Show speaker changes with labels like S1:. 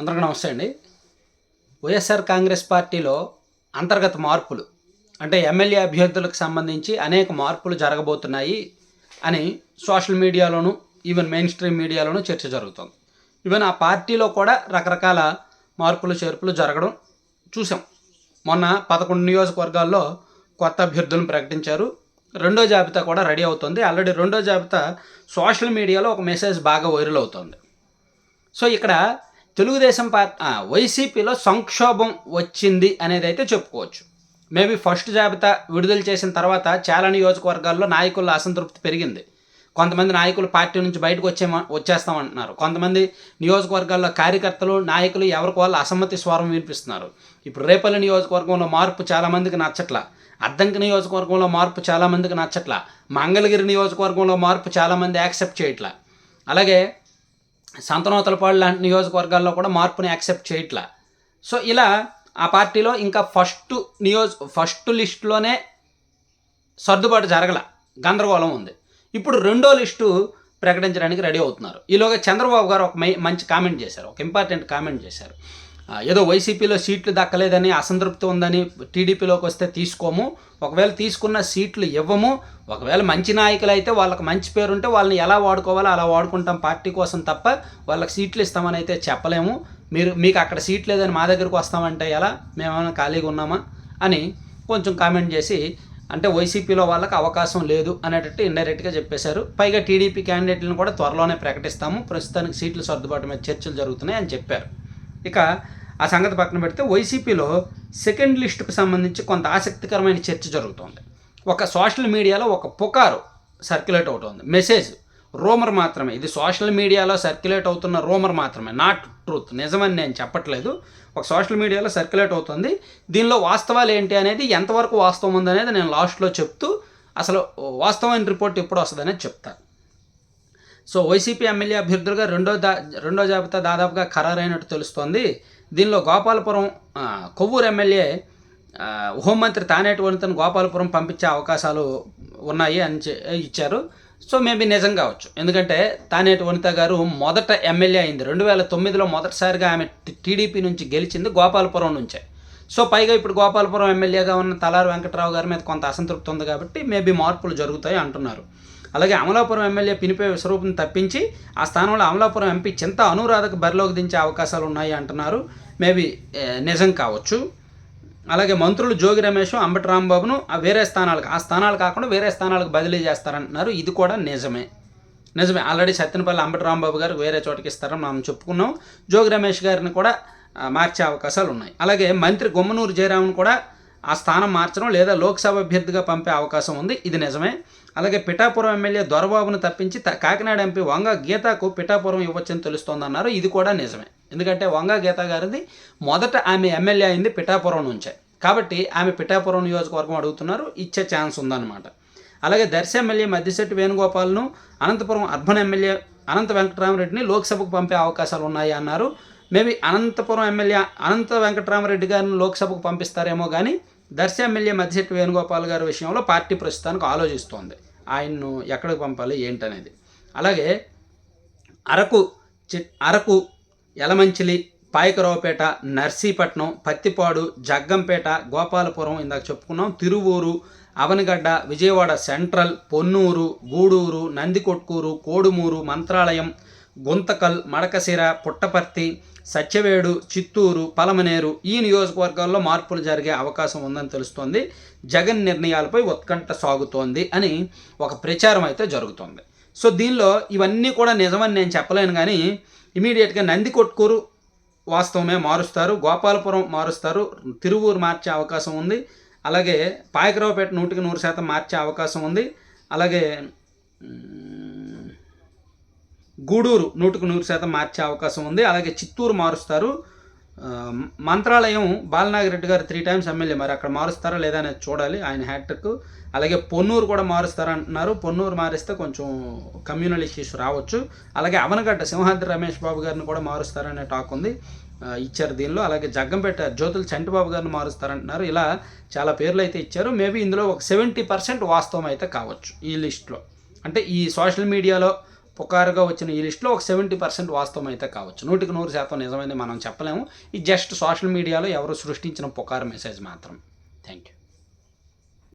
S1: అందరికీ నమస్తే అండి. వైఎస్ఆర్ కాంగ్రెస్ పార్టీలో అంతర్గత మార్పులు అంటే ఎమ్మెల్యే అభ్యర్థులకు సంబంధించి అనేక మార్పులు జరగబోతున్నాయి అని సోషల్ మీడియాలోను ఈవెన్ మెయిన్ స్ట్రీమ్ మీడియాలోనూ చర్చ జరుగుతుంది. ఈవెన్ ఆ పార్టీలో కూడా రకరకాల మార్పులు చేర్పులు జరగడం చూసాం. మొన్న పదకొండు నియోజకవర్గాల్లో కొత్త అభ్యర్థులను ప్రకటించారు. రెండో జాబితా కూడా రెడీ అవుతుంది. ఆల్రెడీ రెండో జాబితా సోషల్ మీడియాలో ఒక మెసేజ్ బాగా వైరల్ అవుతుంది. సో ఇక్కడ తెలుగుదేశం పార్టీ వైసీపీలో సంక్షోభం వచ్చింది అనేది అయితే చెప్పుకోవచ్చు. మేబీ ఫస్ట్ జాబితా విడుదల చేసిన తర్వాత చాలా నియోజకవర్గాల్లో నాయకుల అసంతృప్తి పెరిగింది. కొంతమంది నాయకులు పార్టీ నుంచి బయటకు వచ్చే వచ్చేస్తామంటున్నారు. కొంతమంది నియోజకవర్గాల్లో కార్యకర్తలు నాయకులు ఎవరికి వాళ్ళు అసమ్మతి స్వరం వినిపిస్తున్నారు. ఇప్పుడు రేపల్లి నియోజకవర్గంలో మార్పు చాలామందికి నచ్చట్లా. అద్దంకి నియోజకవర్గంలో మార్పు చాలామందికి నచ్చట్లా. మంగళగిరి నియోజకవర్గంలో మార్పు చాలామంది యాక్సెప్ట్ చేయట్లా. అలాగే సంతనోతలపాడు లాంటి నియోజకవర్గాల్లో కూడా మార్పుని యాక్సెప్ట్ చేయట్లా. సో ఇలా ఆ పార్టీలో ఇంకా ఫస్ట్ నియోజ ఫస్ట్ లిస్టులోనే సర్దుబాటు జరగల గందరగోళం ఉంది. ఇప్పుడు రెండో లిస్టు ప్రకటించడానికి రెడీ అవుతున్నారు. ఈలోగా చంద్రబాబు గారు ఒక మై మంచి కామెంట్ చేశారు ఒక ఇంపార్టెంట్ కామెంట్ చేశారు. ఏదో వైసీపీలో సీట్లు దక్కలేదని అసంతృప్తి ఉందని టీడీపీలోకి వస్తే తీసుకోము. ఒకవేళ తీసుకున్న సీట్లు ఇవ్వము. ఒకవేళ మంచి నాయకులు అయితే వాళ్ళకి మంచి పేరు ఉంటే వాళ్ళని ఎలా వాడుకోవాలో అలా వాడుకుంటాం పార్టీ కోసం తప్ప వాళ్ళకి సీట్లు ఇస్తామని అయితే చెప్పలేము. మీరు మీకు అక్కడ సీట్ లేదని మా దగ్గరకు వస్తామంటే ఎలా? మేమేమైనా ఖాళీగా ఉన్నామా? అని కొంచెం కామెంట్ చేసి అంటే వైసీపీలో వాళ్ళకి అవకాశం లేదు అనేటట్టు ఇండైరెక్ట్గా చెప్పేశారు. పైగా టీడీపీ క్యాండిడేట్లను కూడా త్వరలోనే ప్రకటిస్తాము. ప్రస్తుతానికి సీట్లు సర్దుబాటు మీద చర్చలు జరుగుతున్నాయి అని చెప్పారు. ఇక ఆ సంగతి పక్కన పెడితే వైసీపీలో సెకండ్ లిస్టుకు సంబంధించి కొంత ఆసక్తికరమైన చర్చ జరుగుతోంది. ఒక సోషల్ మీడియాలో ఒక పుకారు సర్క్యులేట్ అవుతోంది. మెసేజ్ రూమర్ మాత్రమే. ఇది సోషల్ మీడియాలో సర్క్యులేట్ అవుతున్న రూమర్ మాత్రమే. నాట్ ట్రూత్ నిజమని నేను చెప్పట్లేదు. ఒక సోషల్ మీడియాలో సర్క్యులేట్ అవుతుంది. దీనిలో వాస్తవాలు ఏంటి అనేది ఎంతవరకు వాస్తవం ఉందనేది నేను లాస్ట్లో చెప్తూ అసలు వాస్తవమైన రిపోర్ట్ ఎప్పుడు వస్తుందనేది చెప్తాను సో వైసీపీ ఎమ్మెల్యే అభ్యర్థులుగా రెండో దా రెండో జాబితా దాదాపుగా ఖరారైనట్టు తెలుస్తోంది. దీనిలో గోపాలపురం కొవ్వూరు ఎమ్మెల్యే హోంమంత్రి తానేటి వనితను గోపాలపురం పంపించే అవకాశాలు ఉన్నాయి అని ఇచ్చారు. సో మేబీ నిజం కావచ్చు. ఎందుకంటే తానేటి వనిత గారు మొదట ఎమ్మెల్యే అయింది. రెండు వేల తొమ్మిదిలో మొదటిసారిగా ఆమె టీడీపీ నుంచి గెలిచింది గోపాలపురం నుంచే. సో పైగా ఇప్పుడు గోపాలపురం ఎమ్మెల్యేగా ఉన్న తలారు వెంకట్రావు గారి మీద కొంత అసంతృప్తి ఉంది కాబట్టి మేబీ మార్పులు జరుగుతాయి అంటున్నారు. అలాగే అమలాపురం ఎమ్మెల్యే పినిపే విశ్వరూపం తప్పించి ఆ స్థానంలో అమలాపురం ఎంపీ చింత అనురాధకు బరిలోకి దించే అవకాశాలు ఉన్నాయి అంటున్నారు. మేబీ నిజం కావచ్చు. అలాగే మంత్రులు జోగి రమేష్ అంబటి రాంబాబును ఆ వేరే స్థానాలకు ఆ స్థానాలు కాకుండా వేరే స్థానాలకు బదిలీ చేస్తారంటున్నారు ఇది కూడా నిజమే. నిజమే. ఆల్రెడీ సత్యనపల్లి అంబటి రాంబాబు గారు వేరే చోటకి ఇస్తారని మనం చెప్పుకున్నాం. జోగి రమేష్ గారిని కూడా మార్చే అవకాశాలు ఉన్నాయి. అలాగే మంత్రి గుమ్మనూరు జయరామన్ కూడా ఆ స్థానం మార్చడం లేదా లోక్సభ అభ్యర్థిగా పంపే అవకాశం ఉంది. ఇది నిజమే. అలాగే పిఠాపురం ఎమ్మెల్యే దొరబాబును తప్పించి కాకినాడ ఎంపీ వంగ గీతకు పిఠాపురం ఇవ్వచ్చని తెలుస్తోందన్నారు. ఇది కూడా నిజమే. ఎందుకంటే వంగ గీత గారిది మొదట ఆమె ఎమ్మెల్యే అయింది పిఠాపురం నుంచే. కాబట్టి ఆమె పిఠాపురం నియోజకవర్గం అడుగుతున్నారు. ఇచ్చే ఛాన్స్ ఉందన్నమాట. అలాగే దర్శి ఎమ్మెల్యే మద్దిశెట్టి వేణుగోపాల్ను అనంతపురం అర్బన్ ఎమ్మెల్యే అనంత వెంకటరామరెడ్డిని లోక్సభకు పంపే అవకాశాలు ఉన్నాయి అన్నారు. మేబీ అనంతపురం ఎమ్మెల్యే అనంత వెంకటరామరెడ్డి గారిని లోక్సభకు పంపిస్తారేమో కానీ దర్శి ఎమ్మెల్యే మధ్యశెట్టి వేణుగోపాల్ గారి విషయంలో పార్టీ ప్రస్తుతానికి ఆలోచిస్తోంది. ఆయన్ను ఎక్కడికి పంపాలి ఏంటనేది. అలాగే అరకు చి అరకు యలమంచిలి పాయకరావుపేట నర్సీపట్నం పత్తిపాడు జగ్గంపేట గోపాలపురం ఇందాక చెప్పుకున్నాం తిరువూరు అవనగడ్డ విజయవాడ సెంట్రల్ పొన్నూరు గూడూరు నందికొట్కూరు కోడుమూరు మంత్రాలయం గుంతకల్ మడకశిర పుట్టపర్తి సత్యవేడు చిత్తూరు పలమనేరు ఈ నియోజకవర్గాల్లో మార్పులు జరిగే అవకాశం ఉందని తెలుస్తోంది. జగన్ నిర్ణయాలపై ఉత్కంఠ సాగుతోంది అని ఒక ప్రచారం అయితే జరుగుతోంది. సో దీనిలో ఇవన్నీ కూడా నిజమని నేను చెప్పలేను కానీ ఇమీడియట్గా నందికొట్కూరు వాస్తవమే మారుస్తారు గోపాలపురం మారుస్తారు తిరువూరు మార్చే అవకాశం ఉంది అలాగే పాయకరావుపేట నూటికి నూరు శాతం మార్చే అవకాశం ఉంది అలాగే గూడూరు నూటికి నూరు శాతం మార్చే అవకాశం ఉంది. అలాగే చిత్తూరు మారుస్తారు. మంత్రాలయం బాలనాగిరెడ్డి గారు త్రీ టైమ్స్ ఎమ్మెల్యే. మరి అక్కడ మారుస్తారా లేదా అనేది చూడాలి ఆయన హ్యాట్రిక్. అలాగే పొన్నూరు కూడా మారుస్తారా అంటున్నారు. పొన్నూరు మారిస్తే కొంచెం కమ్యూనల్ ఇష్యూస్ రావచ్చు. అలాగే అవనగడ్డ సింహాద్రి రమేష్ బాబు గారిని కూడా మారుస్తారనే టాక్ ఉంది. ఇచ్చారు దీనిలో. అలాగే జగ్గంపేట జ్యోతుల చంటిబాబు గారిని మారుస్తారంటున్నారు ఇలా చాలా పేర్లు అయితే ఇచ్చారు. మేబీ ఇందులో ఒక సెవెంటీ పర్సెంట్ వాస్తవం అయితే కావచ్చు ఈ లిస్ట్లో. అంటే ఈ సోషల్ మీడియాలో పుకారుగా వచ్చిన ఈ లిస్టులో ఒక సెవెంటీ పర్సెంట్ వాస్తవం అయితే కావచ్చు. నూటికి నూరు శాతం నిజమైంది మనం చెప్పలేము. ఇది జస్ట్ సోషల్ మీడియాలో ఎవరు సృష్టించిన పుకారు మెసేజ్ మాత్రం. Thank you